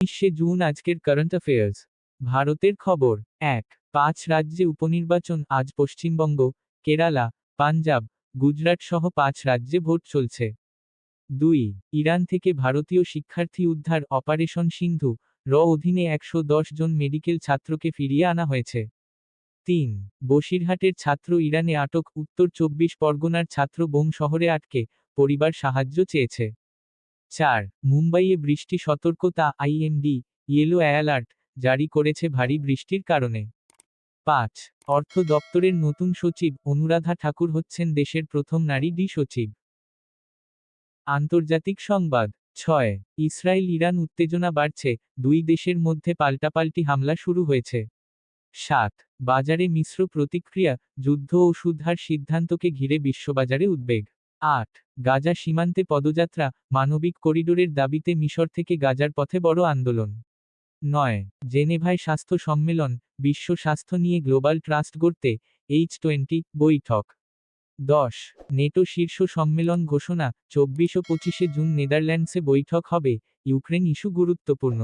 উনিশে জুন আজকের current affairs ভারতের খবর, এক, পাঁচ রাজ্যে উপনির্বাচন, আজ পশ্চিমবঙ্গ, কেরালা, পাঞ্জাব, গুজরাট সহ পাঁচ রাজ্যে ভোট চলছে। দুই, ইরান থেকে ভারতীয় শিক্ষার্থী উদ্ধার, অপারেশন সিন্ধু, র অধীনে একশো দশ জন মেডিকেল ছাত্রকে ফিরিয়ে আনা হয়েছে। তিন, বসিরহাটের ছাত্র ইরানে আটক, উত্তর চব্বিশ পরগনার ছাত্র বোম শহরে আটকে, পরিবার সাহায্য চেয়েছে। চার, মুম্বাইয়ে বৃষ্টি সতর্কতা, আইএমডি, ইয়েলো অ্যালার্ট, জারি করেছে ভারী বৃষ্টির কারণে। পাঁচ, অর্থ দপ্তরের নতুন সচিব, অনুরাধা ঠাকুর হচ্ছেন দেশের প্রথম নারী ডি সচিব। আন্তর্জাতিক সংবাদ, ছয়, ইসরায়েল ইরান উত্তেজনা বাড়ছে, দুই দেশের মধ্যে পাল্টাপাল্টি হামলা শুরু হয়েছে। সাত, বাজারে মিশ্র প্রতিক্রিয়া, যুদ্ধ ও সুধার সিদ্ধান্তকে ঘিরে বিশ্ববাজারে উদ্বেগ। আট। গাজা সীমান্তে পদযাত্রা মানবিক করিডোরের দাবিতে মিশর থেকে গাজার পথে বড় আন্দোলন। নয়। জেনেভায় স্বাস্থ্য সম্মেলন, বিশ্ব স্বাস্থ্য নিয়ে গ্লোবাল ট্রাস্ট গড়তে এইচ টোয়েন্টি বৈঠক। দশ। নেটো শীর্ষ সম্মেলন ঘোষণা চব্বিশ ও পঁচিশে জুন নেদারল্যান্ডসে বৈঠক হবে। ইউক্রেন ইস্যু গুরুত্বপূর্ণ।